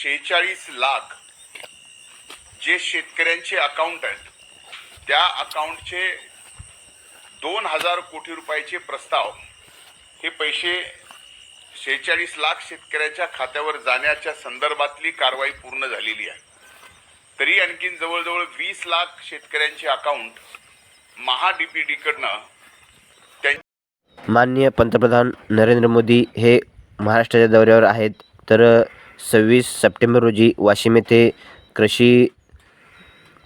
शेहेचाळीस लाख जे शेतकऱ्यांचे अकाउंट आहेत त्या अकाउंटचे दोन हजार कोटी रुपयाचे प्रस्ताव हे पैसे शेहेचाळीस लाख शेतकऱ्यांच्या खात्यावर जाण्याच्या संदर्भातली कारवाई पूर्ण झालेली आहे. तरी आणखीन जवळजवळ वीस लाख शेतकऱ्यांचे अकाउंट महाडीपीडीकडनं माननीय पंतप्रधान नरेंद्र मोदी हे महाराष्ट्राच्या दौऱ्यावर आहेत. तर सव्वीस सप्टेंबर रोजी वाशिम येथे कृषी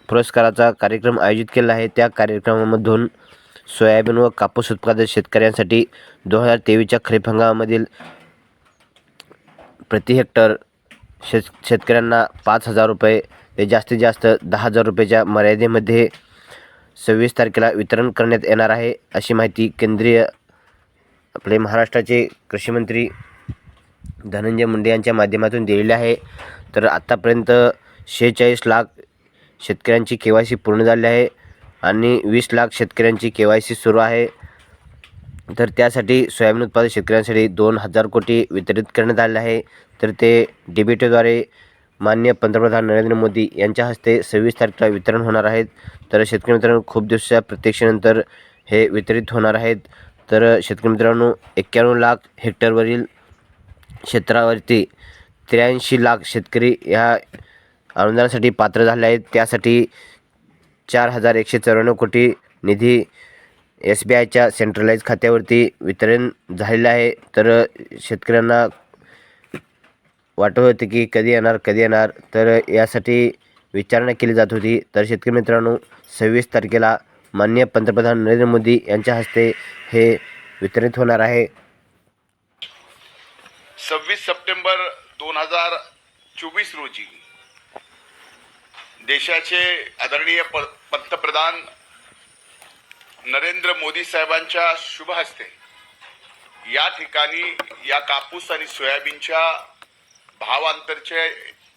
पुरस्काराचा कार्यक्रम आयोजित केला आहे. त्या कार्यक्रमामधून सोयाबीन व कापूस उत्पादक शेतकऱ्यांसाठी दोन हजार तेवीसच्या खरीप हंगामामधील प्रति हेक्टर शेत शेतकऱ्यांना पाच हजार रुपये ते जास्तीत जास्त दहा हजार रुपयाच्या मर्यादेमध्ये सव्वीस तारखेला वितरण करण्यात येणार आहे अशी माहिती केंद्रीय आपले महाराष्ट्राचे कृषीमंत्री धनंजय मुंडे यांच्या माध्यमातून दिलेले आहे. तर आत्तापर्यंत शेहेचाळीस लाख शेतकऱ्यांची के वाय सी पूर्ण झाली आहे आणि वीस लाख शेतकऱ्यांची के वाय सी सुरू आहे. तर त्यासाठी सोयाबीन उत्पादक शेतकऱ्यांसाठी दोन हजार कोटी वितरित करण्यात आले आहे. तर ते डीबीटीद्वारे माननीय पंतप्रधान नरेंद्र मोदी यांच्या हस्ते सव्वीस तारखेला वितरण होणार आहेत. तर शेतकरी मित्रांनो खूप दिवसाच्या प्रतीक्षेनंतर हे वितरित होणार आहेत. तर शेतकरी मित्रांनो एक्क्याण्णव लाख हेक्टरवरील क्षेत्रावरती त्र्याऐंशी लाख शेतकरी ह्या अनुदानासाठी पात्र झाले आहेत. त्यासाठी चार हजार एकशे चौऱ्याण्णव कोटी निधी एस बी आयच्या सेंट्रलाइज खात्यावरती वितरण झालेलं आहे. तर शेतकऱ्यांना वाटत होते की कधी येणार कधी येणार? तर यासाठी विचारणा केली जात होती. तर शेतकरी मित्रांनो सव्वीस तारखेला माननीय पंतप्रधान नरेंद्र मोदी यांच्या हस्ते हे वितरित होणार आहे. सव्वीस सप्टेंबर दोन हजार चोवीस रोजी देशाचे आदरणीय प पंतप्रधान नरेंद्र मोदी साहेबांच्या शुभ हस्ते या ठिकाणी या कापूस आणि सोयाबीनच्या भावांतरचे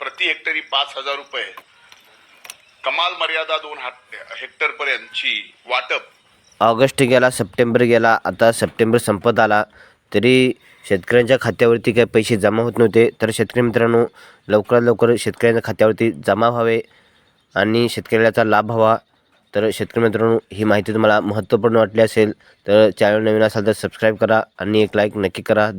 प्रति हेक्टरी पाच हजार रुपये कमाल मर्यादा दोन हेक्टरपर्यंतची वाटप ऑगस्ट गेला सप्टेंबर गेला आता सप्टेंबर संपत आला तरी शेतकऱ्यांच्या खात्यावरती काही पैसे जमा होत नव्हते. तर शेतकरी मित्रांनो लवकरात लवकर शेतकऱ्यांच्या खात्यावरती जमा व्हावे आणि शेतकऱ्याचा लाभ व्हावा. तर शेतकरी मित्रांनो ही माहिती तुम्हाला महत्त्वपूर्ण वाटली असेल तर चॅनल नवीन असाल तर सबस्क्राईब करा आणि एक लाईक नक्की करा.